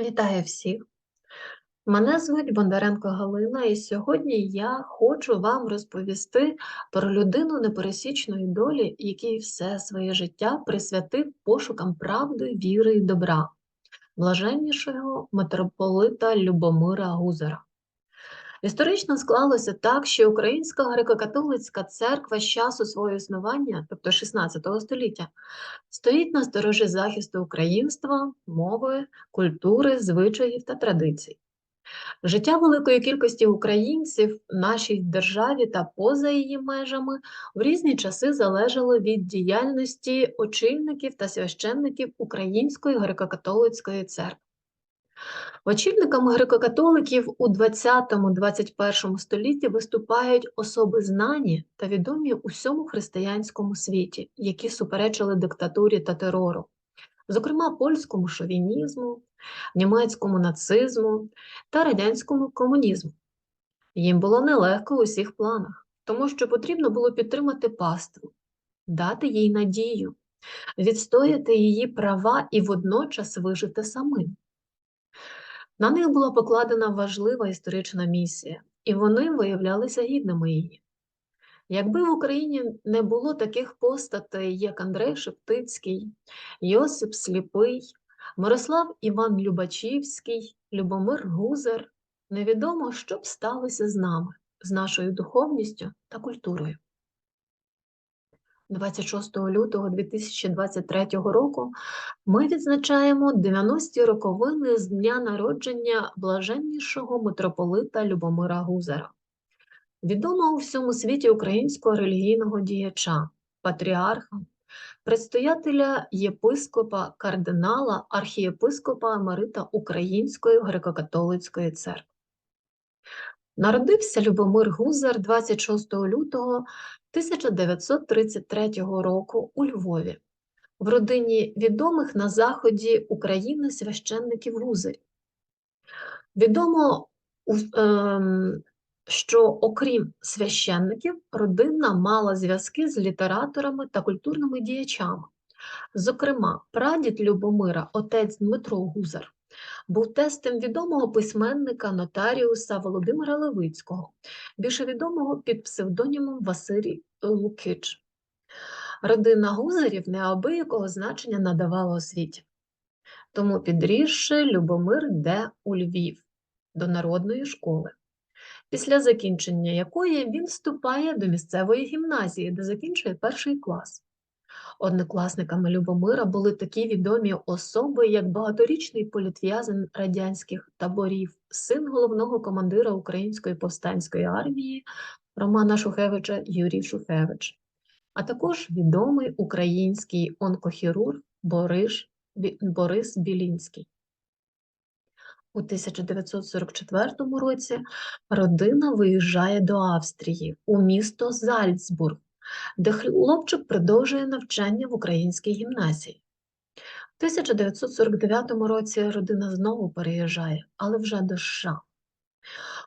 Вітаю всіх! Мене звуть Бондаренко Галина, і сьогодні я хочу вам розповісти про людину непересічної долі, який все своє життя присвятив пошукам правди, віри і добра, блаженнішого митрополита Любомира Гузара. Історично склалося так, що Українська греко-католицька церква з часу свого існування, тобто 16 століття, стоїть на сторожі захисту українства, мови, культури, звичаїв та традицій. Життя великої кількості українців в нашій державі та поза її межами в різні часи залежало від діяльності очільників та священників Української греко-католицької церкви. Очільниками греко-католиків у 20-21 столітті виступають особи знані та відомі у всьому християнському світі, які суперечили диктатурі та терору, зокрема польському шовінізму, німецькому нацизму та радянському комунізму. Їм було нелегко у всіх планах, тому що потрібно було підтримати паству, дати їй надію, відстояти її права і водночас вижити самим. На них була покладена важлива історична місія, і вони виявлялися гідними її. Якби в Україні не було таких постатей, як Андрей Шептицький, Йосип Сліпий, Мирослав Іван Любачівський, Любомир Гузар, невідомо, що б сталося з нами, з нашою духовністю та культурою. 26 лютого 2023 року ми відзначаємо 90-ті роковини з дня народження блаженнішого митрополита Любомира Гузара, відомого у всьому світі українського релігійного діяча, патріарха, предстоятеля єпископа кардинала, архієпископа Емерита Української греко-католицької церкви. Народився Любомир Гузар 26 лютого 1933 року у Львові, в родині відомих на заході України священників Гузарів. Відомо, ем, що окрім священників, родина мала зв'язки з літераторами та культурними діячами. Зокрема, прадід Любомира, отець Дмитро Гузар, був тестем відомого письменника нотаріуса Володимира Левицького, більше відомого під псевдонімом Василій Лукич. Родина Гузарів неабиякого значення надавала освіті. Тому підрісши Любомир йде у Львів до народної школи, після закінчення якої він вступає до місцевої гімназії, де закінчує перший клас. Однокласниками Любомира були такі відомі особи, як багаторічний політв'язень радянських таборів, син головного командира Української повстанської армії Романа Шухевича Юрій Шухевич, а також відомий український онкохірург Борис, Борис Білінський. У 1944 році родина виїжджає до Австрії у місто Зальцбург де хлопчик продовжує навчання в українській гімназії. У 1949 році родина знову переїжджає, але вже до США.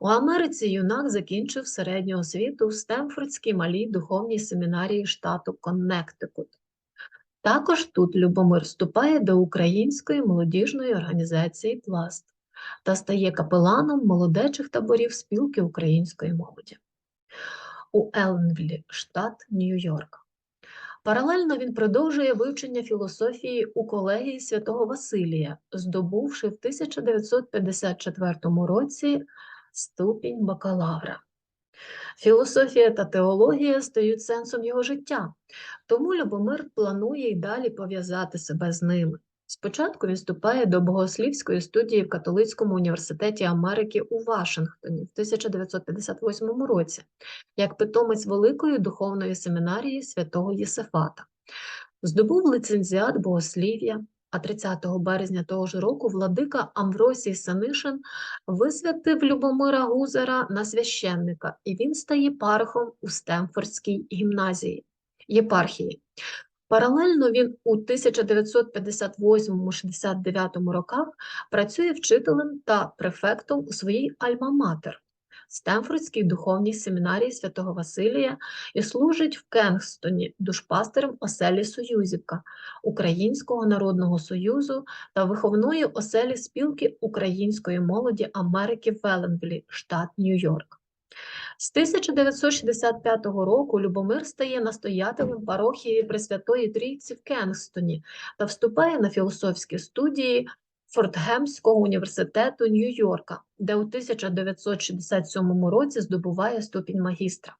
У Америці юнак закінчив середню освіту в Стемфордській малій духовній семінарії штату Коннектикут. Також тут Любомир вступає до української молодіжної організації Пласт та стає капеланом молодечих таборів спілки української молоді у Елнвілі, штат Нью-Йорк. Паралельно він продовжує вивчення філософії у колегії святого Василія, здобувши в 1954 році ступінь бакалавра. Філософія та теологія стають сенсом його життя, тому Любомир планує й далі пов'язати себе з ними. Спочатку він вступає до богослівської студії в Католицькому університеті Америки у Вашингтоні в 1958 році, як питомець Великої духовної семінарії святого Єсифата. Здобув лицензіат богослів'я, а 30 березня того ж року владика Амвросій Санишин висвятив Любомира Гузара на священника, і він стає пархом у Стемфордській гімназії єпархії. Паралельно він у 1958-69 роках працює вчителем та префектом у своїй альма-матер Стемфордській духовній семінарії святого Василія і служить в Кенгстоні душпастером оселі Союзівка Українського народного союзу та виховної оселі спілки української молоді Америки в Веленглі, штат Нью-Йорк. З 1965 року Любомир стає настоятелем парохії Пресвятої Трійці в Кенгстоні та вступає на філософські студії Фортгемського університету Нью-Йорка, де у 1967 році здобуває ступінь магістра.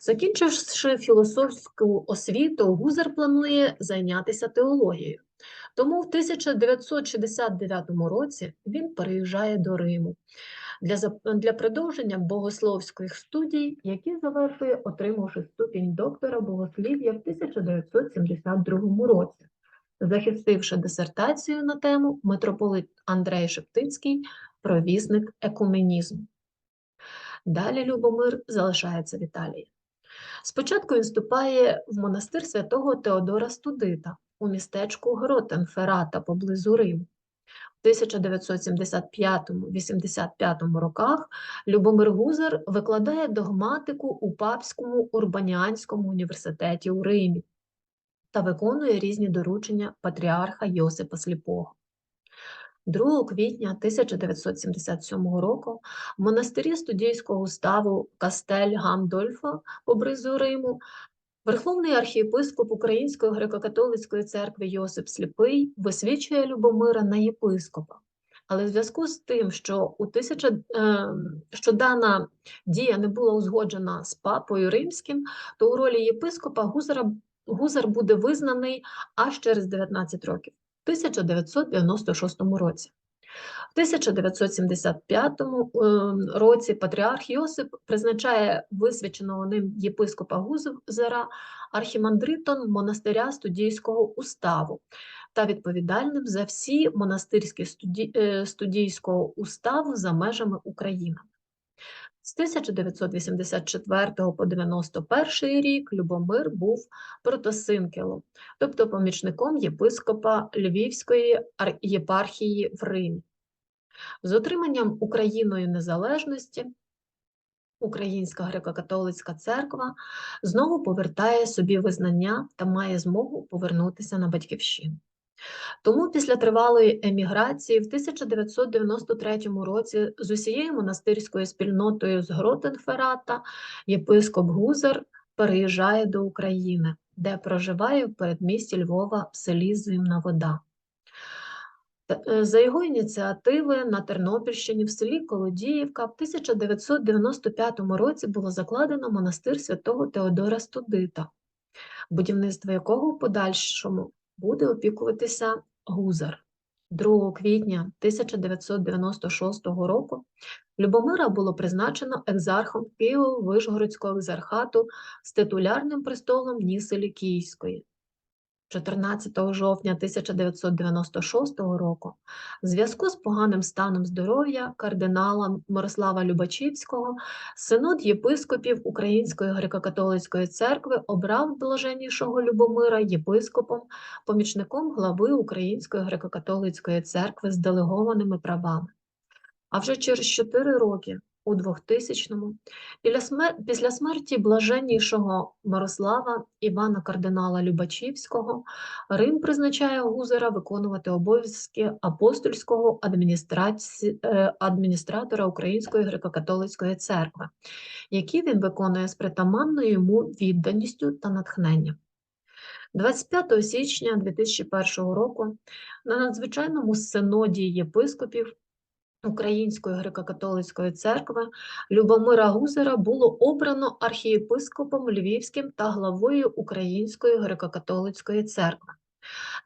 Закінчивши філософську освіту, Гузар планує зайнятися теологією. Тому в 1969 році він переїжджає до Риму для, для продовження богословських студій, які завершує, отримавши ступінь доктора богослів'я в 1972 році, захистивши дисертацію на тему митрополит Андрей Шептицький провісник екуменізму. Далі Любомир залишається в Італії. Спочатку він вступає в монастир святого Теодора Студита у містечку Гротенферата поблизу Риму. В 1975-85 роках Любомир Гузар викладає догматику у Папському Урбаніанському університеті у Римі та виконує різні доручення патріарха Йосипа Сліпого. 2 квітня 1977 року в монастирі студійського уставу Кастель Гамдольфа поблизу Риму Верховний архієпископ Української греко-католицької церкви Йосип Сліпий висвічує Любомира на єпископа. Але в зв'язку з тим, що у тисяча, е, що дана дія не була узгоджена з папою римським, то у ролі єпископа Гузара, Гузар буде визнаний аж через 19 років, в 1996 році. В 1975 е, році патріарх Йосип призначає висвяченого ним єпископа Гузара архімандритом монастиря студійського уставу та відповідальним за всі монастирські е, студійського уставу за межами України. З 1984 по 91 рік Любомир був протосинкелом, тобто помічником єпископа Львівської ар- єпархії в Римі. З отриманням Україною незалежності Українська греко-католицька церква знову повертає собі визнання та має змогу повернутися на батьківщину. Тому після тривалої еміграції в 1993 році з усією монастирською спільнотою з Гротенферата єпископ Гузар переїжджає до України, де проживає в передмісті Львова в селі Зимна Вода. Е, За його ініціативи на Тернопільщині в селі Колодіївка в 1995 році було закладено монастир святого Теодора Студита, будівництво якого в подальшому буде опікуватися Гузар. 2 квітня 1996 року Любомира було призначено екзархом Києво-Вишгородського екзархату з титулярним престолом Ніси Лікійської. 14 жовтня 1996 року в зв'язку з поганим станом здоров'я кардинала Мирослава Любачівського синод єпископів Української греко-католицької церкви обрав блаженнішого Любомира єпископом, помічником глави Української греко-католицької церкви з делегованими правами. А вже через 4 роки, у 2000-му, після смерті блаженнішого Мирослава Івана кардинала Любачівського, Рим призначає Гузера виконувати обов'язки апостольського е, адміністратора Української греко-католицької церкви, які він виконує з притаманною йому відданістю та натхненням. 25 січня 2001 року на надзвичайному синоді єпископів Української греко-католицької церкви Любомира Гузера було обрано архієпископом Львівським та главою Української греко-католицької церкви.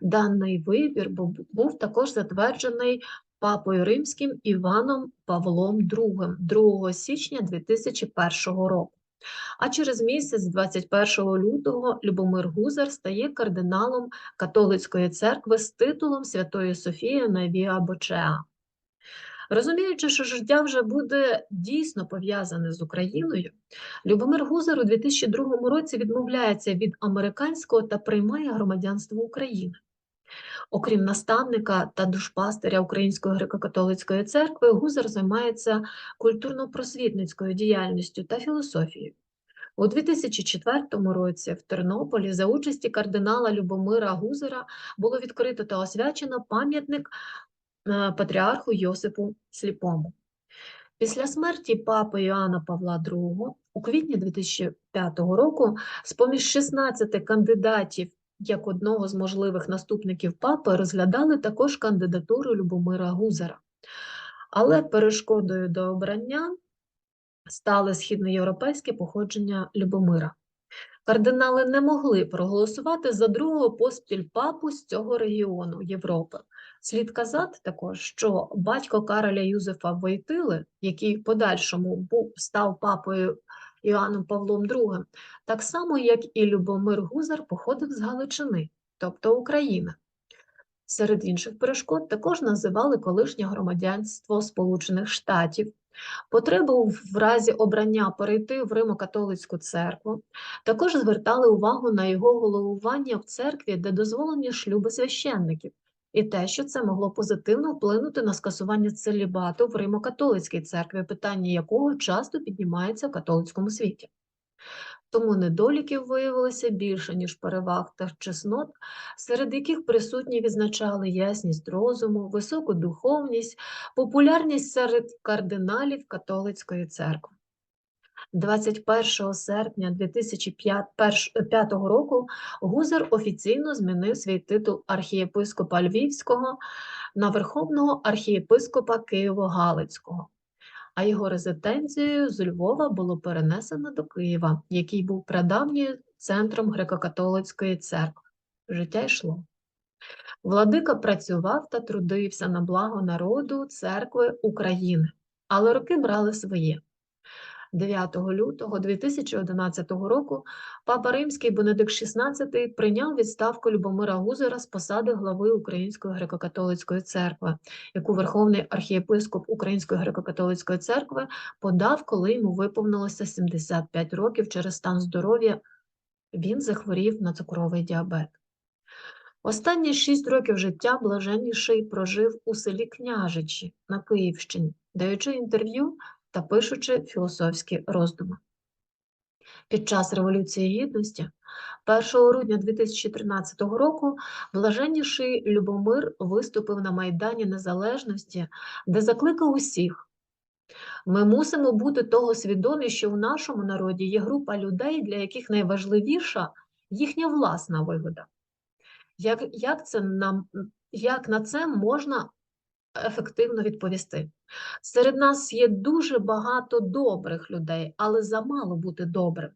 Даний вибір був, також затверджений папою римським Іваном Павлом II 2 січня 2001 року. А через місяць, 21 лютого, Любомир Гузар стає кардиналом католицької церкви з титулом Святої Софії на Віа Бочеа. Розуміючи, що життя вже буде дійсно пов'язане з Україною, Любомир Гузар у 2002 році відмовляється від американського та приймає громадянство України. Окрім наставника та душпастиря Української греко-католицької церкви, Гузар займається культурно-просвітницькою діяльністю та філософією. У 2004 році в Тернополі за участі кардинала Любомира Гузера було відкрито та освячено пам'ятник патріарху Йосипу Сліпому. Після смерті папи Іоанна Павла II у квітні 2005 року з-поміж 16 кандидатів як одного з можливих наступників папи розглядали також кандидатуру Любомира Гузера. Але перешкодою до обрання стали східноєвропейське походження Любомира. Кардинали не могли проголосувати за другого поспіль папу з цього регіону Європи. Слід казати також, що батько Кароля Юзефа Войтили, який в подальшому був став папою Іоанном Павлом II, так само, як і Любомир Гузар, походив з Галичини, тобто України. Серед інших перешкод також називали колишнє громадянство Сполучених Штатів, потребу в разі обрання перейти в Римо-католицьку церкву, також звертали увагу на його головування в церкві, де дозволені шлюби священників, і те, що це могло позитивно вплинути на скасування целібату в Римо-католицькій церкві, питання якого часто піднімається в католицькому світі. Тому недоліків виявилося більше, ніж переваг та чеснот, серед яких присутні відзначали ясність розуму, високу духовність, популярність серед кардиналів католицької церкви. 21 серпня 2005 року Гузар офіційно змінив свій титул архієпископа Львівського на Верховного архієпископа Києво-Галицького а його резиденцією з Львова було перенесено до Києва, який був прадавнім центром греко-католицької церкви. Життя йшло. Владика працював та трудився на благо народу церкви України, але роки брали своє. 9 лютого 2011 року папа Римський Бенедикт XVI прийняв відставку Любомира Гузера з посади глави Української греко-католицької церкви, яку Верховний архієпископ Української греко-католицької церкви подав, коли йому виповнилося 75 років через стан здоров'я. Він захворів на цукровий діабет. Останні шість років життя блаженніший прожив у селі Княжичі на Київщині, даючи інтерв'ю та пишучи філософські роздуми. Під час Революції Гідності, 1 грудня 2013 року, блаженніший Любомир виступив на Майдані Незалежності, де закликав усіх. Ми мусимо бути того свідомі, що в нашому народі є група людей, для яких найважливіша їхня власна вигода. Як, як, це нам, як на це можна ефективно відповісти. Серед нас є дуже багато добрих людей, але замало бути добрим.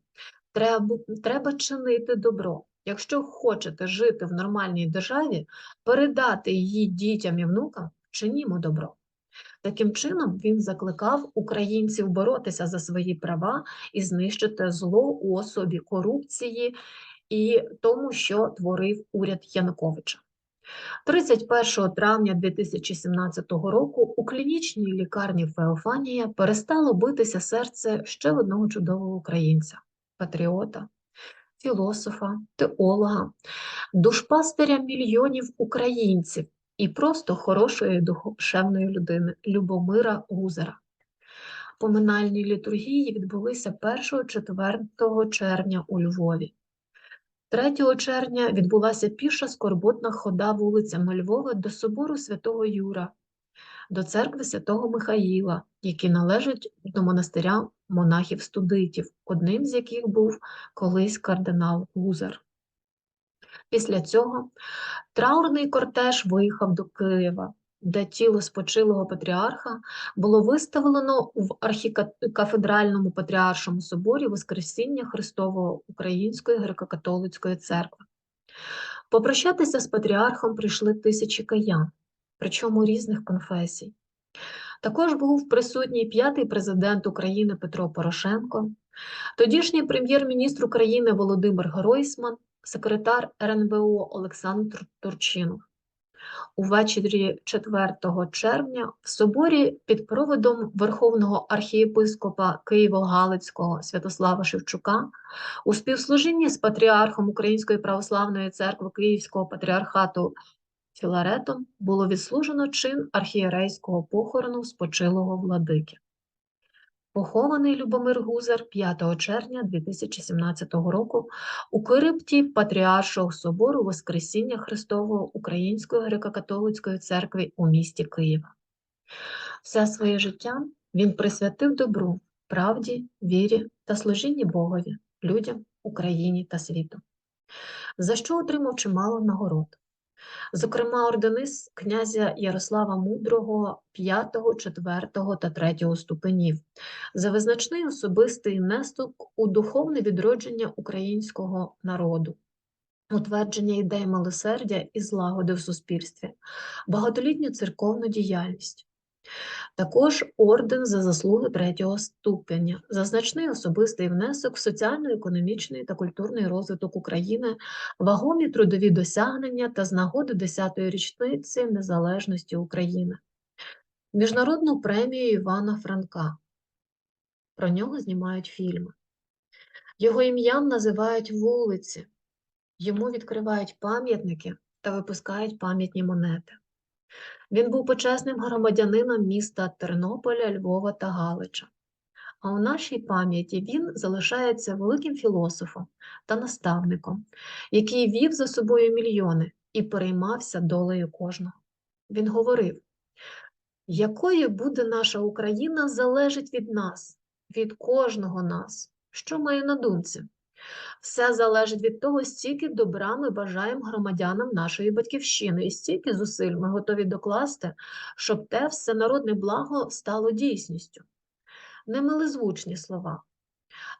Треба, Треба чинити добро. Якщо хочете жити в нормальній державі, передати її дітям і внукам, чинімо добро. Таким чином, він закликав українців боротися за свої права і знищити зло у особі корупції і тому, що творив уряд Януковича. 31 травня 2017 року у клінічній лікарні Феофанія перестало битися серце ще одного чудового українця, патріота, філософа, теолога, душпастиря мільйонів українців і просто хорошої душевної людини Любомира Гузера. Поминальні літургії відбулися 1-4 червня у Львові. 3 червня відбулася піша скорботна хода вулицями Львова до собору святого Юра, до церкви святого Михаїла, які належать до монастиря монахів-студитів, одним з яких був колись кардинал Гузар. Після цього траурний кортеж виїхав до Києва, де тіло спочилого патріарха було виставлено в архікафедральному патріаршому соборі Воскресіння Христового Української греко-католицької церкви. Попрощатися з патріархом прийшли тисячі каян, причому різних конфесій. Також був присутній п'ятий президент України Петро Порошенко, тодішній прем'єр-міністр України Володимир Гройсман, секретар РНБО Олександр Турчинов. Увечері 4 червня в соборі під проводом Верховного архієпископа Києво-Галицького Святослава Шевчука у співслужінні з патріархом Української православної церкви Київського патріархату Філаретом було відслужено чин архієрейського похорону спочилого владики. Похований Любомир Гузар 5 червня 2017 року у крипті Патріаршого собору Воскресіння Христового Української греко-католицької церкви у місті Києва. Все своє життя він присвятив добру, правді, вірі та служінні Богові, людям, Україні та світу, за що отримав чимало нагород. Зокрема, ордени князя Ярослава Мудрого 5, 4 та 3 ступенів. За визначний особистий внесок у духовне відродження українського народу, утвердження ідей милосердя і злагоди в суспільстві, багатолітню церковну діяльність. Також орден за заслуги третього ступеня, за значний особистий внесок в соціально-економічний та культурний розвиток України, вагомі трудові досягнення та з нагоди 10-ї річниці незалежності України, Міжнародну премію Івана Франка. Про нього знімають фільми. Його ім'ям називають вулиці, йому відкривають пам'ятники та випускають пам'ятні монети. Він був почесним громадянином міста Тернополя, Львова та Галича. А у нашій пам'яті він залишається великим філософом та наставником, який вів за собою мільйони і переймався долею кожного. Він говорив: якою буде наша Україна, залежить від нас, від кожного нас. Що маю на думці? Все залежить від того, стільки добра ми бажаємо громадянам нашої батьківщини, і стільки зусиль ми готові докласти, щоб те всенародне благо стало дійсністю. Не милозвучні слова,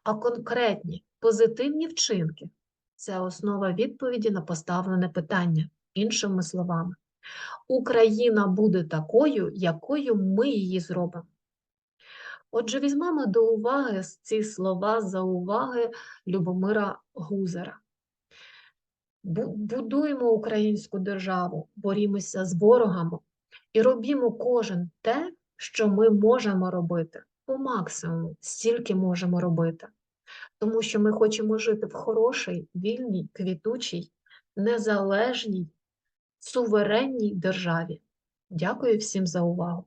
а конкретні позитивні вчинки це основа відповіді на поставлене питання. Іншими словами, Україна буде такою, якою ми її зробимо. Отже, візьмемо до уваги ці слова за уваги Любомира Гузера. Будуємо українську державу, борімося з ворогами і робімо кожен те, що ми можемо робити по максимуму, стільки можемо робити. Тому що ми хочемо жити в хорошій, вільній, квітучій, незалежній, суверенній державі. Дякую всім за увагу!